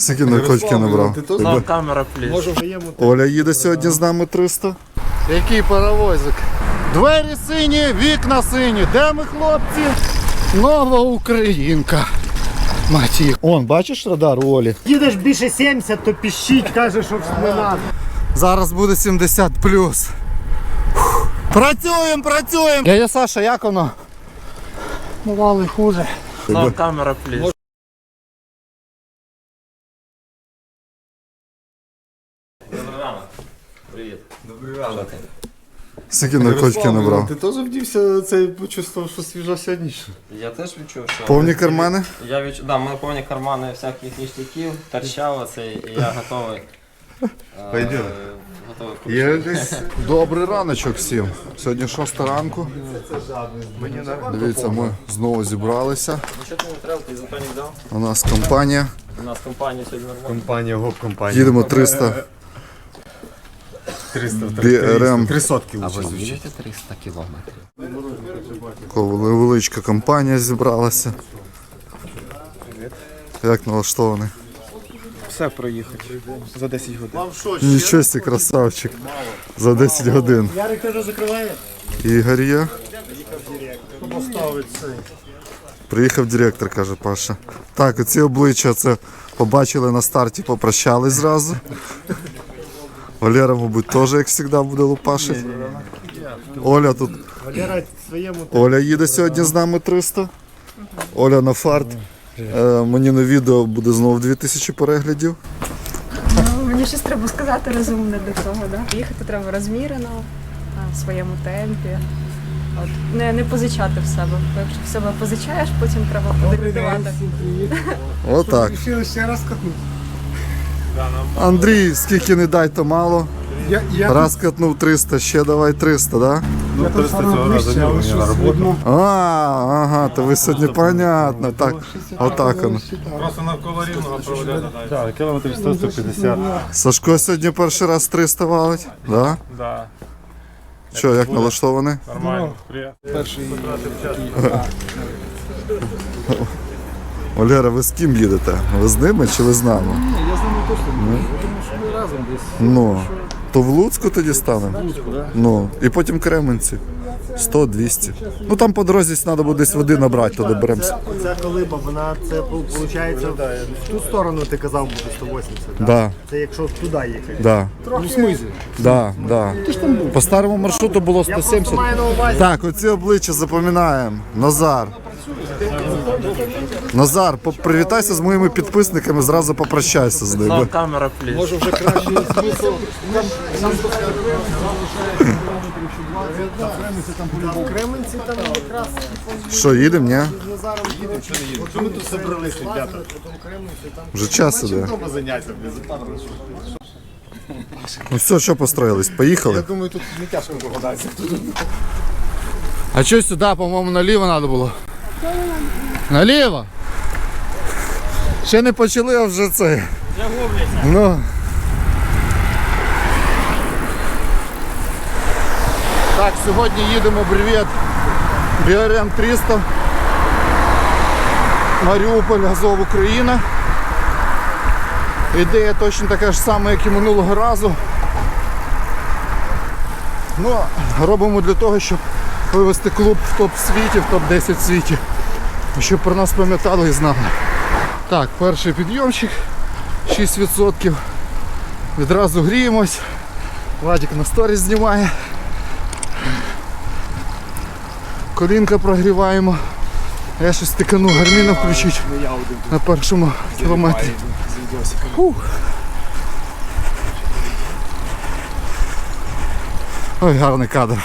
Скільки наркотики набрав? Ти тут Став камера, пліс. може вдаємо. Оля їде сьогодні з нами 300. Який паровозик? Двері сині, вікна сині. Де ми, хлопці? Нова Українка. Маті. Он, бачиш радар у Олі? Їдеш більше 70, то піщить, каже, що не надо. Зараз буде 70 плюс. Працюємо, працюємо! Дядя Саша, як воно? Бували хуже. Став камера, пліс. Скільки наркотики набрав? Ти теж вдівся цей почувствував, що свіжа сьогодніше. Я теж відчув, що. Повні кармани? Я відчув, да, в мене повні кармани всяких ніштяків, торчало це, і я готовий. е, Пойдем. Готовий включити. Добрий раночок всім. Сьогодні 6 ранку. Дивіться, ми знову зібралися. Дав. У нас компанія. У нас компанія сьогодні нормальна. Компанія, гоп-компанія. Їдемо 300 300, BRM. 300 лучше. 300 кілометрів. Невеличка компанія зібралася. Як налаштований? Все проїхати за 10 годин. Нічого сі, красавчик. За 10 годин. Ярик теж закриває? Ігор є. Приїхав директор, каже Паша. Так, оці обличчя це побачили на старті, попрощались зразу. Валера, мабуть, теж, як завжди, буде лупашити. Оля тут. Валера своєму Оля їде сьогодні з нами 300. Оля на фарт. Е, мені на відео буде знову 2000 переглядів. Ну, мені щось треба сказати розумне для цього, да? Їхати треба розмірено, а, в своєму темпі. От. Не, не позичати в себе. Бо якщо в себе позичаєш, потім треба подиктувати. Отак. Ще раз катнути. Андрій, скільки не дай, то мало. Я, я, Раз катнув 300, ще давай 300, да? я 300 цього разу не але щось видно. А, ага, то ви сьогодні понятно. Так, отак воно. Просто навколо рівного проводити. Так, кілометрів 100-150. Сашко сьогодні перший раз 300 валить, да? Да, Що, як налаштований? нормально. Привіт. Валера, ви з ким їдете? Ви з ними чи ви з нами? Ні, я з ними точно не можу. Я думаю, що ми разом десь. Ну, то в Луцьку тоді станемо? Ну, і потім Кременці. 100-200. Ну там по дорозі треба буде десь води набрати, то доберемося. Ця колиба, вона це виходить в ту сторону ти казав буде 180, так? Да, Це якщо туди їхати. да, Ну, в смизі. да, да. По старому маршруту було Я просто 170. маю на увазі. Так, оці обличчя запам'ятаємо. Назар. Назар, по- привітайся з моїми підписниками, зразу попрощайся з ними. Камера, пліс. Може вже краще смисл. Кременці там якраз Що, їдемо, ні? Назаром. Що ми тут зібрались, ребята? Вже час іде. Дома заняття, без Ну все, що построїлись? Поїхали? Думаю, тут не тяжко догадатися. А що сюди, по-моєму, наліво треба було? Наліво? Ще не почали, а вже це. Ну. Так, сьогодні їдемо бревет BRM 300. Маріуполь, Азов, Україна. Ідея точно така ж сама, як і минулого разу. Ну, робимо для того, щоб вивести клуб в топ світі, в топ-10 світі. Щоб про нас пам'ятали і знали. Так, перший підйомчик 6%. Відразу гріємось. Вадик на сторіс знімає. Колінка прогріваємо. Я щось тикану гарміна включить на першому кілометрі. Ой, гарний кадр.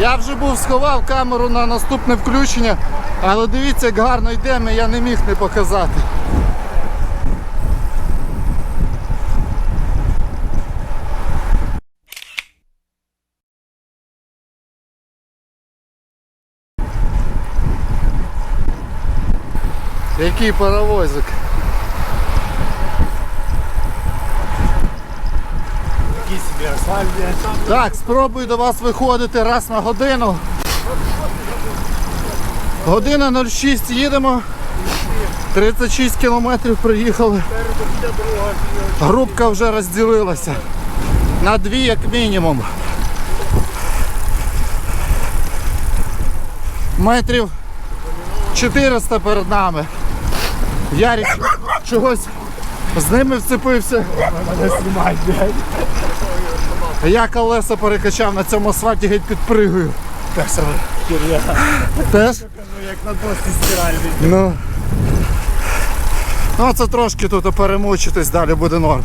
Я вже був сховав камеру на наступне включення, але дивіться, як гарно йдемо, я не міг не показати. Який паровозик. Собі, асфальт, Так, спробую до вас виходити раз на годину. Година 06 їдемо. 36 кілометрів приїхали. Групка вже розділилася. На дві як мінімум. Метрів 400 перед нами. Ярик чогось з ними вцепився. Я колеса перекачав на цьому асфальті геть підпригую. Теж? як на досі стиральний. Ну. Ну, це трошки тут перемучитись, далі буде норм.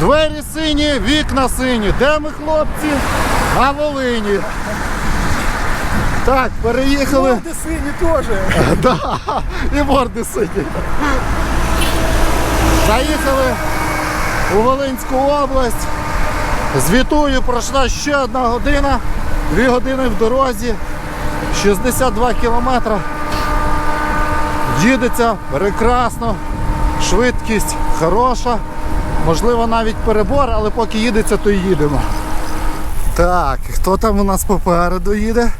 Двері сині, вікна сині. Де ми, хлопці? На Волині. Так, переїхали. Ти сині теж. Да, і морди сині. Заїхали у Волинську область. Звітую, пройшла ще одна година, дві години в дорозі, 62 кілометри. Їдеться прекрасно, швидкість хороша, можливо навіть перебор, але поки їдеться, то й їдемо. Так, хто там у нас попереду їде?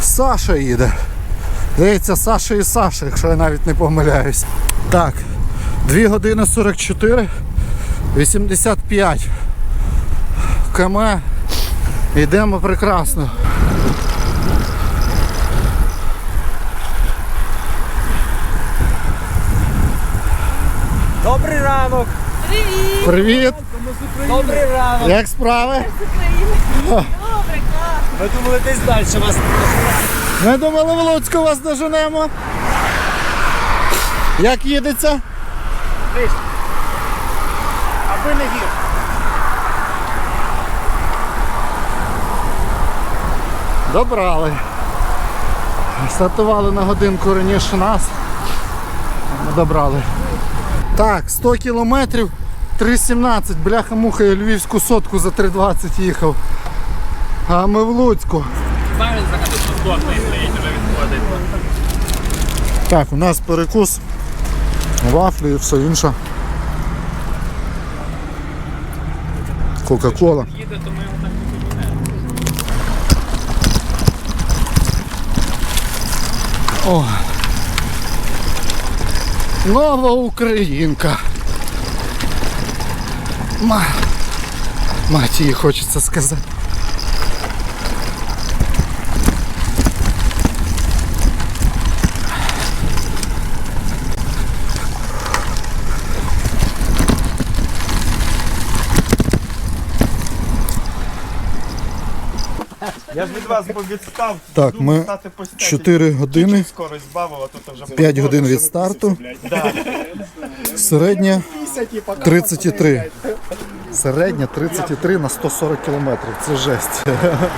Саша їде. Здається, Саша і Саша, якщо я навіть не помиляюсь. Так, 2 години 44, 85 км. Йдемо прекрасно. Добрий ранок. Привіт! Привіт! Добрий ранок. Як справи? Ми думали десь далі вас. Ми думали в Луцьку вас доженемо. Як їдеться? Аби не гір. Добрали. Стартували на годинку раніше нас. Добрали. Так, 100 кілометрів 3.17. Бляха-муха, я львівську сотку за 3.20 їхав. А ми в Луцьку. Так, у нас перекус, вафлі і все інше. Кока-кола. О. Нова Українка. Ма... Мать її хочеться сказати. Я ж від вас відстав. Так, ми 4 години, Скорость а тут вже 5 годин від старту. Середня 33. Середня 33 на 140 кілометрів. Це жесть.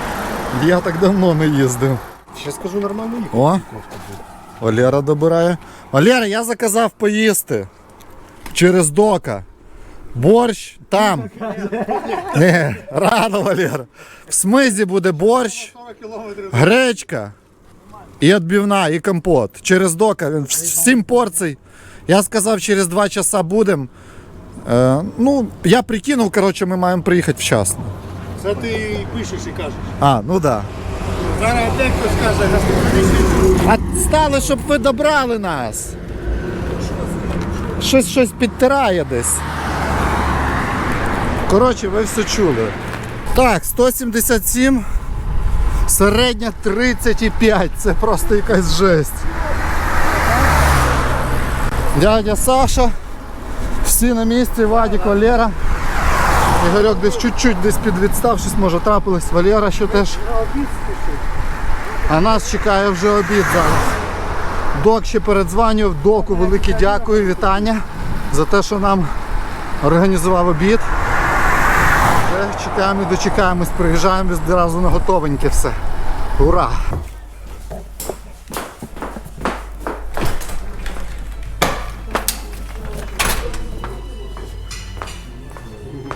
Я так давно не їздив. Ще скажу нормально їх. О, Валера добирає. Валера, я заказав поїсти. Через дока. Борщ там. Не, рано, Валера. В смизі буде борщ, гречка і відбивна, і компот. Через дока. Він в- Сім порцій. Я сказав, через два часа будемо. Е, ну, я прикинув, коротше, ми маємо приїхати вчасно. Це ти пишеш і кажеш. А, ну так. Да. Зараз опять хтось каже, А стали, щоб ви добрали нас. Щось щось підтирає десь. Коротше, ви все чули. Так, 177. Середня 35. Це просто якась жесть. Дядя Саша. Всі на місці, Вадік, Валера. Ігорьок десь чуть-чуть десь підвідстав, щось може трапилось. Валера ще теж. А нас чекає вже обід зараз. Док ще передзвонював, доку велике дякую, вітання за те, що нам організував обід. Чекаємо і дочекаємось, приїжджаємо відразу на готовеньке все. Ура!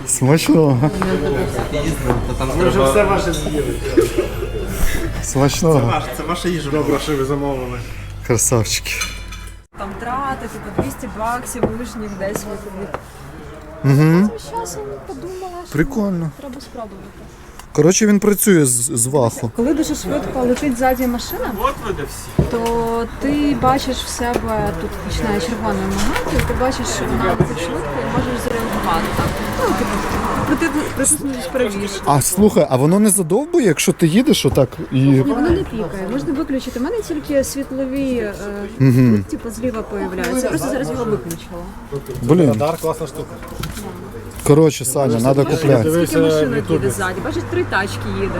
Смачного. ми вже все ваше з'їли. Смачного. Це ваша їжа. Добре, що ви замовили. Красавчики. Там багато, типу 200 баксів лишніх десь. Угу. Зараз я подумала, що Прикольно. треба спробувати. Коротше, він працює з, з ваху. Коли дуже швидко летить ззаді машина, то ти бачиш в себе тут починає червоною мигати, і ти бачиш, що вона летить швидко і можеш зреагувати так. Ну, типу, прити- правіше. А слухай, а воно не задовбує, якщо ти їдеш отак і. Ні, воно не пікає, можна виключити. У мене тільки світлові, е, ну, типу, зліва появляються. Просто зараз його виключила. Блін. Радар класна штука. Коротше, Саня, треба купляти. Скільки машинок їде ззаді, бачиш, три тачки їде.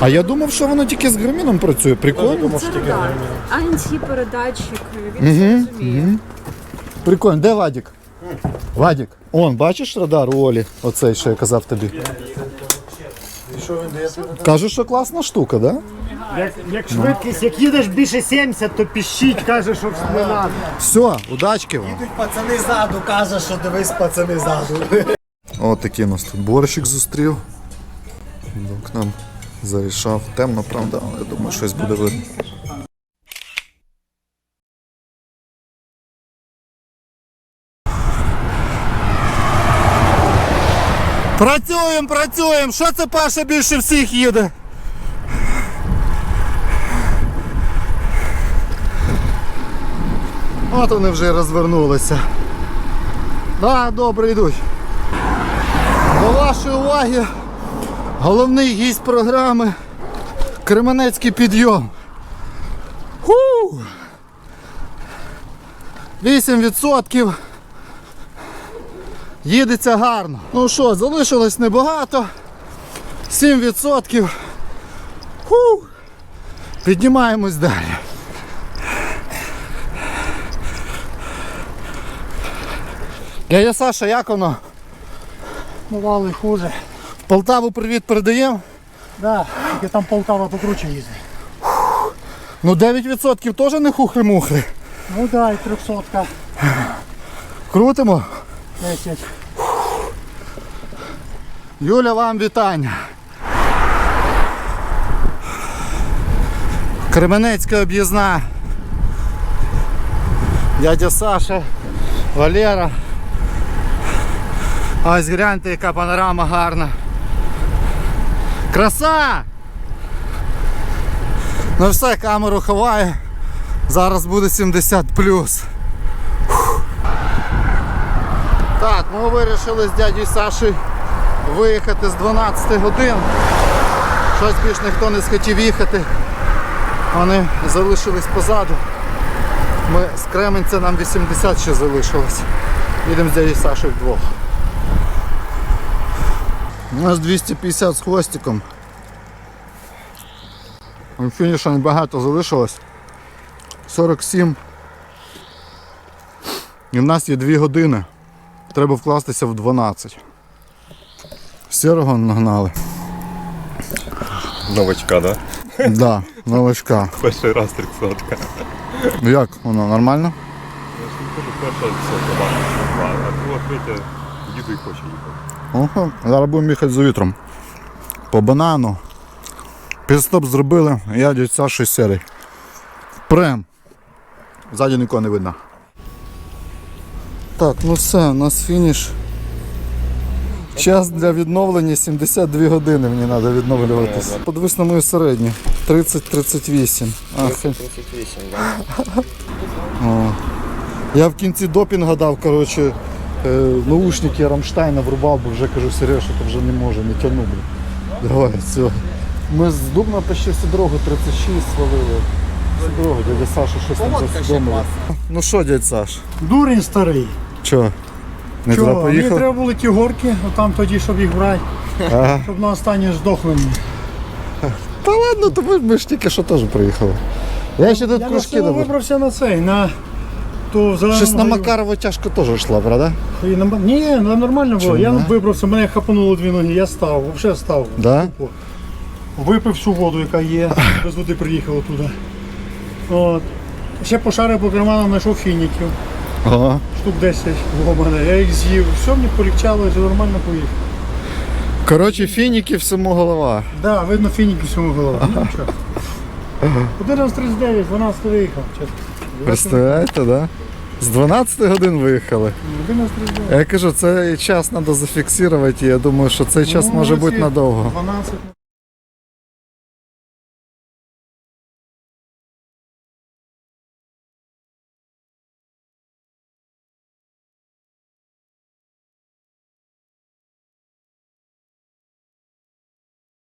А я думав, що воно тільки з граміном працює. Прикольно. Це радар. Антипередатчик, він все розуміє. Прикольно. Де Вадік? Вадік. Он, бачиш радар у Олі? Оцей, що я казав тобі. Кажу, що класна штука, да? Як, як швидкість, як їдеш більше 70, то піщить, каже, що не треба. Все, удачки вам. Пацани ззаду, каже, що дивись, пацани ззаду. О, такий нас тут борщик зустрів. До к нам зарішав. Темно, правда, але я думаю, щось буде видно. Працюємо, працюємо! Що це Паша більше всіх їде? От вони вже розвернулися. Да, добре йдуть. До вашої уваги головний гість програми Кременецький підйом. Ху! 8%. Їдеться гарно. Ну що, залишилось небагато. 7%. Ху! Піднімаємось далі. Дядя Саша, як воно? Бували хуже. Полтаву привіт передаємо. Да, тільки там Полтава покруче їздить. Ну 9% теж не хухри-мухри. Ну да, і 300 Крутимо. 10. Юля, вам вітання. Кременецька об'їзна. Дядя Саша, Валера. Ось гляньте, яка панорама гарна. Краса! Ну все, камеру ховаю. Зараз буде 70 Так, ми вирішили з дядю Сашею виїхати з 12 годин. Щось більш ніхто не схотів їхати. Вони залишились позаду. Ми з Кременця нам 80 ще залишилось. Їдемо з дядю Сашею вдвох. У нас 250 з хвостиком. Фініша небагато залишилось. 47. І в нас є 2 години. Треба вкластися в 12. Сірого нагнали. Новачка, да? Да, новачка. Перший раз тридцятка. Як воно нормально? Перша все. А друга третя їду і хоче їхати. Ого, зараз будемо їхати за вітром. По банану. Підстоп зробили, я дядь Саші сірий. Прем. Ззаді нікого не видно. Так, ну все, у нас фініш. Час для відновлення 72 години мені треба відновлюватися. Подивись на мою середню. 30-38. А, хе. 38, да. О. Я в кінці допінга дав, коротше, е, наушники Рамштайна врубав, бо вже кажу, Сережа, то вже не може, не тяну, блін. Давай, все. Ми з Дубна почти всю дорогу 36 свалили. Всю дорогу, дядя Саша щось там засудомили. Ну що, дядь Саш, Дурень старий. Що? Не туди Чого? Мені поїхав? треба були ті горки, отам тоді, щоб їх брати, Ага. щоб на останнє здохли. мені. Та ладно, то ми, ми ж тільки що теж приїхали. Я ще тут Я на кружки село вибрався на цей, на ту зелену Щось на. Макарова тяжко теж йшла, правда? І на Ма- Ні, ну, нормально було. Чому, Я да? вибрався, мене хапануло дві ноги, я став, взагалі став. Да? Тупо. Випив всю воду, яка є, без води приїхав туди. От. Ще пошарив по карманам, знайшов фініків, Ага. штук 10 в мене. Я їх з'їв. Все мені полегчало, все нормально поїхав. Коротше, фініки всьому голова. Так, да, видно фініки всьому голова. Ну, нічого. 11.39, 12 виїхав. чесно. Представляєте, да? З 12 годин виїхали. 11. Я кажу, цей час треба зафіксувати, я думаю, що цей час Ну, може бути надовго. 12.